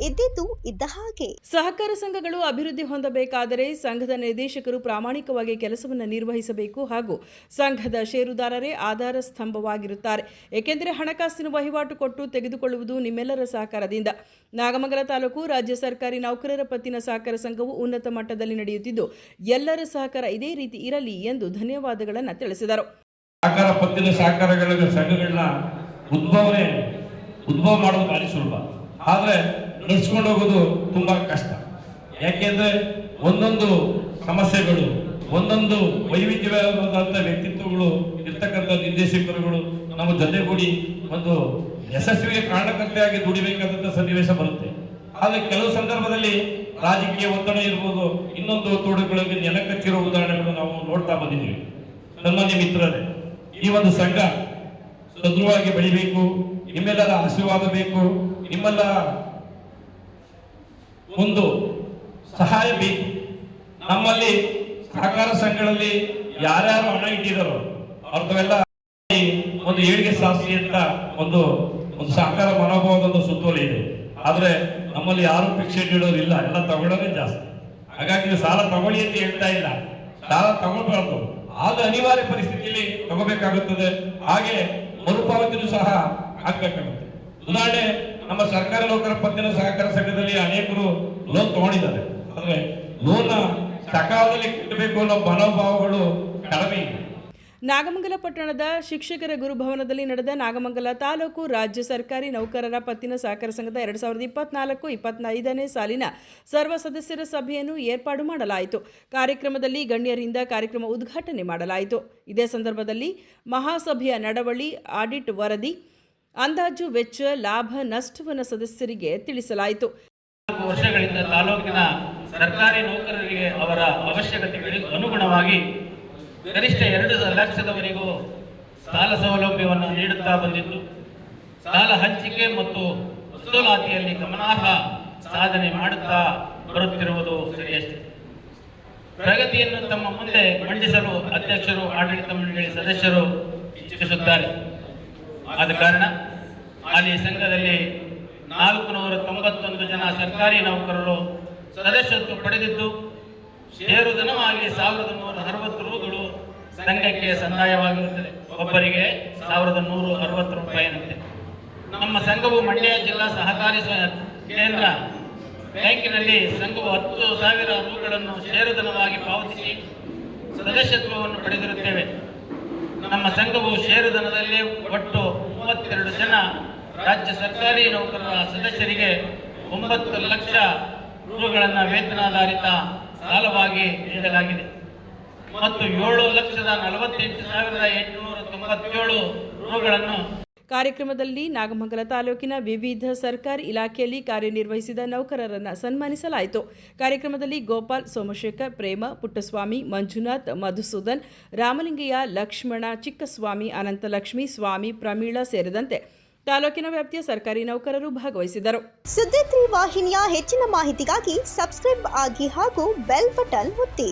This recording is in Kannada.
ಇದ್ದಿದ್ದು ಇದ್ದ ಹಾಗೆ. ಸಹಕಾರ ಸಂಘಗಳು ಅಭಿವೃದ್ಧಿ ಹೊಂದಬೇಕಾದರೆ ಸಂಘದ ನಿರ್ದೇಶಕರು ಪ್ರಾಮಾಣಿಕವಾಗಿ ಕೆಲಸವನ್ನು ನಿರ್ವಹಿಸಬೇಕು ಹಾಗೂ ಸಂಘದ ಷೇರುದಾರರೇ ಆಧಾರ ಸ್ತಂಭವಾಗಿರುತ್ತಾರೆ. ಏಕೆಂದರೆ ಹಣಕಾಸಿನ ವಹಿವಾಟು ಕೊಟ್ಟು ತೆಗೆದುಕೊಳ್ಳುವುದು ನಿಮ್ಮೆಲ್ಲರ ಸಹಕಾರದಿಂದ. ನಾಗಮಂಗಲ ತಾಲೂಕು ರಾಜ್ಯ ಸರ್ಕಾರಿ ನೌಕರರ ಪತ್ತಿನ ಸಹಕಾರ ಸಂಘವು ಉನ್ನತ ಮಟ್ಟದಲ್ಲಿ ನಡೆಯುತ್ತಿದ್ದು ಎಲ್ಲರ ಸಹಕಾರ ಇದೇ ರೀತಿ ಇರಲಿ ಎಂದು ಧನ್ಯವಾದಗಳನ್ನು ತಿಳಿಸಿದರು. ಉದ್ಭವ ಮಾಡೋದು ಭಾರಿ ಸುಲಭ. ಆದ್ರೆ ನಡೆಸ್ಕೊಂಡು ಹೋಗೋದು ತುಂಬಾ ಕಷ್ಟ. ಯಾಕೆಂದ್ರೆ ಒಂದೊಂದು ಸಮಸ್ಯೆಗಳು, ಒಂದೊಂದು ವೈವಿಧ್ಯವಾದಂತ ವ್ಯಕ್ತಿತ್ವಗಳು, ಇರ್ತಕ್ಕಂಥ ನಿರ್ದೇಶಕರುಗಳು ನಮ್ಮ ಜೊತೆಗೂಡಿ ಒಂದು ಯಶಸ್ವಿಗೆ ಕಾರಣಕರ್ತೆಯಾಗಿ ದುಡಿಬೇಕಾದಂತ ಸನ್ನಿವೇಶ ಬರುತ್ತೆ. ಆದ್ರೆ ಕೆಲವು ಸಂದರ್ಭದಲ್ಲಿ ರಾಜಕೀಯ ಒತ್ತಡ ಇರ್ಬೋದು, ಇನ್ನೊಂದು ತೋಡುಗಳಿಗೆ ನೆಲಕಚ್ಚಿರೋ ಉದಾಹರಣೆಗಳು ನಾವು ನೋಡ್ತಾ ಬಂದಿದ್ದೀವಿ. ಸನ್ಮಾನ್ಯ ಮಿತ್ರರೇ, ಈ ಒಂದು ಸಂಘ ಸದೃಢವಾಗಿ ಬೆಳಿಬೇಕು ನಿಮ್ಮೆಲ್ಲರ ಆಶೀರ್ವಾದ ಬೇಕು ನಿಮ್ಮೆಲ್ಲ ಒಂದು ಸಹಾಯ ಬೇಕು. ನಮ್ಮಲ್ಲಿ ಸಹಕಾರ ಸಂಘಗಳಲ್ಲಿ ಯಾರ್ಯಾರು ಹಣ ಇಟ್ಟಿದಾರೋ ಅವ್ರದ್ದೆಲ್ಲ ಒಂದು ಏಳಿಗೆ ಶಾಸ್ತ್ರಿ ಅಂತ ಒಂದು ಒಂದು ಸಹಕಾರ ಮನೋಭಾವದ ಒಂದು ಸುತ್ತೋಲೆ ಇದೆ. ಆದ್ರೆ ನಮ್ಮಲ್ಲಿ ಯಾರು ಇಡೋರು ಇಲ್ಲ. ಎಲ್ಲ ತಗೊಳ್ಳೋದೇ ಜಾಸ್ತಿ. ಹಾಗಾಗಿ ಸಾಲ ತಗೊಳ್ಳಿ ಅಂತ ಹೇಳ್ತಾ ಇಲ್ಲ. ಸಾಲ ತಗೊಳ್ಬಾರ್ದು. ಆದ ಅನಿವಾರ್ಯ ಪರಿಸ್ಥಿತಿಯಲ್ಲಿ ತಗೋಬೇಕಾಗುತ್ತದೆ. ಹಾಗೆ ಮರುಪಾವತಿನೂ ಸಹ ಆಗ್ಬೇಕಾಗುತ್ತೆ. ಉದಾಹರಣೆ, ನಮ್ಮ ಸರ್ಕಾರಿ ನೌಕರ ಪತ್ತಿನ ಸಹಕಾರ ಸಂಘದಲ್ಲಿ ಅನೇಕರು ಲೋನ್ ತಗೊಂಡಿದ್ದಾರೆ. ಆದ್ರೆ ಲೋನ್ ಸಕಾಲದಲ್ಲಿ ಕಟ್ಟಬೇಕು ಅನ್ನೋ ಮನೋಭಾವಗಳು ಕಡಿಮೆ. ನಾಗಮಂಗಲ ಪಟ್ಟಣದ ಶಿಕ್ಷಕರ ಗುರುಭವನದಲ್ಲಿ ನಡೆದ ನಾಗಮಂಗಲ ತಾಲೂಕು ರಾಜ್ಯ ಸರ್ಕಾರಿ ನೌಕರರ ಪತ್ತಿನ ಸಹಕಾರ ಸಂಘದ ಎರಡು ಸಾವಿರದ ಇಪ್ಪತ್ನಾಲ್ಕು ಇಪ್ಪತ್ತೈದನೇ ಸಾಲಿನ ಸರ್ವ ಸದಸ್ಯರ ಸಭೆಯನ್ನು ಏರ್ಪಾಡು ಮಾಡಲಾಯಿತು. ಕಾರ್ಯಕ್ರಮದಲ್ಲಿ ಗಣ್ಯರಿಂದ ಕಾರ್ಯಕ್ರಮ ಉದ್ಘಾಟನೆ ಮಾಡಲಾಯಿತು. ಇದೇ ಸಂದರ್ಭದಲ್ಲಿ ಮಹಾಸಭೆಯ ನಡವಳಿ, ಆಡಿಟ್ ವರದಿ, ಅಂದಾಜು ವೆಚ್ಚ, ಲಾಭ, ನಷ್ಟವನ್ನು ಸದಸ್ಯರಿಗೆ ತಿಳಿಸಲಾಯಿತು. ವರ್ಷಗಳಿಂದ ತಾಲೂಕಿನ ಸರ್ಕಾರಿ ನೌಕರರಿಗೆ ಅವರ ಅವಶ್ಯಕತೆಗಳಿಗೆ ಅನುಗುಣವಾಗಿ ಗರಿಷ್ಠ ಎರಡು ಲಕ್ಷದವರೆಗೂ ಸಾಲ ಸೌಲಭ್ಯವನ್ನು ನೀಡುತ್ತಾ ಬಂದಿದ್ದು ಸಾಲ ಹಂಚಿಕೆ ಮತ್ತು ವಸೂಲಾತಿಯಲ್ಲಿ ಗಮನಾರ್ಹ ಸಾಧನೆ ಮಾಡುತ್ತಾ ಬರುತ್ತಿರುವುದು ಸರಿಯಷ್ಟೇ. ಪ್ರಗತಿಯನ್ನು ತಮ್ಮ ಮುಂದೆ ಮಂಡಿಸಲು ಅಧ್ಯಕ್ಷರು, ಆಡಳಿತ ಮಂಡಳಿ ಸದಸ್ಯರು ಇಚ್ಛಿಸುತ್ತಾರೆ. ಆದ ಕಾರಣ ಹಾಲಿ ಸಂಘದಲ್ಲಿ ನಾಲ್ಕು ನೂರ ತೊಂಬತ್ತೊಂದು ಜನ ಸರ್ಕಾರಿ ನೌಕರರು ಸದಸ್ಯತ್ವ ಪಡೆದಿದ್ದು ಷೇರುಧನವಾಗಿ ಸಾವಿರದ ನೂರ ಅರವತ್ತು ರೂಗಳು ಸಂಘಕ್ಕೆ ಸಂದಾಯವಾಗಿರುತ್ತದೆ. ಒಬ್ಬರಿಗೆ ಸಾವಿರದ ನೂರು ಅರವತ್ತು ರೂಪಾಯಿನಂತೆ. ನಮ್ಮ ಸಂಘವು ಮಂಡ್ಯ ಜಿಲ್ಲಾ ಸಹಕಾರಿ ಕೇಂದ್ರ. ಬ್ಯಾಂಕಿನಲ್ಲಿ ಸಂಘವು ಹತ್ತು ಸಾವಿರ ರೂಗಳನ್ನು ಷೇರುಧನವಾಗಿ ಪಾವತಿಸಿ ಸದಸ್ಯತ್ವವನ್ನು ಪಡೆದಿರುತ್ತೇವೆ. ನಮ್ಮ ಸಂಘವು ಷೇರುಧನದಲ್ಲಿ ಒಟ್ಟು ಮೂವತ್ತೆರಡು ಜನ ರಾಜ್ಯ ಸರ್ಕಾರಿ ನೌಕರರ ಸದಸ್ಯರಿಗೆ ಒಂಬತ್ತು ಲಕ್ಷ ರೂಗಳನ್ನು ವೇತನಾಧಾರಿತ ಸಾಲವಾಗಿ ನೀಡಲಾಗಿದೆ. ಮತ್ತು ಏಳು ಲಕ್ಷದ ನಲವತ್ತೆಂಟು ಸಾವಿರದ ಎಂಟುನೂರ ತೊಂಬತ್ತೇಳು ರೂಗಳನ್ನು ಕಾರ್ಯಕ್ರಮದಲ್ಲಿ ನಾಗಮಂಗಲ ತಾಲೂಕಿನ ವಿವಿಧ ಸರ್ಕಾರಿ ಇಲಾಖೆಯಲ್ಲಿ ಕಾರ್ಯನಿರ್ವಹಿಸಿದ ನೌಕರರನ್ನು ಸನ್ಮಾನಿಸಲಾಯಿತು. ಕಾರ್ಯಕ್ರಮದಲ್ಲಿ ಗೋಪಾಲ್ ಸೋಮಶೇಖರ್, ಪ್ರೇಮ ಪುಟ್ಟಸ್ವಾಮಿ, ಮಂಜುನಾಥ್, ಮಧುಸೂದನ್, ರಾಮಲಿಂಗಯ್ಯ, ಲಕ್ಷ್ಮಣ, ಚಿಕ್ಕಸ್ವಾಮಿ, ಅನಂತಲಕ್ಷ್ಮಿ, ಸ್ವಾಮಿ, ಪ್ರಮೀಳ ಸೇರಿದಂತೆ ತಾಲೂಕಿನ ವ್ಯಾಪ್ತಿಯ ಸರ್ಕಾರಿ ನೌಕರರು ಭಾಗವಹಿಸಿದರು ಸುದ್ದಿ ವಾಹಿನಿಯ ಹೆಚ್ಚಿನ ಮಾಹಿತಿಗಾಗಿ ಸಬ್ಸ್ಕ್ರೈಬ್ ಆಗಿ ಹಾಗೂ ಬೆಲ್ ಬಟನ್ ಒತ್ತಿ.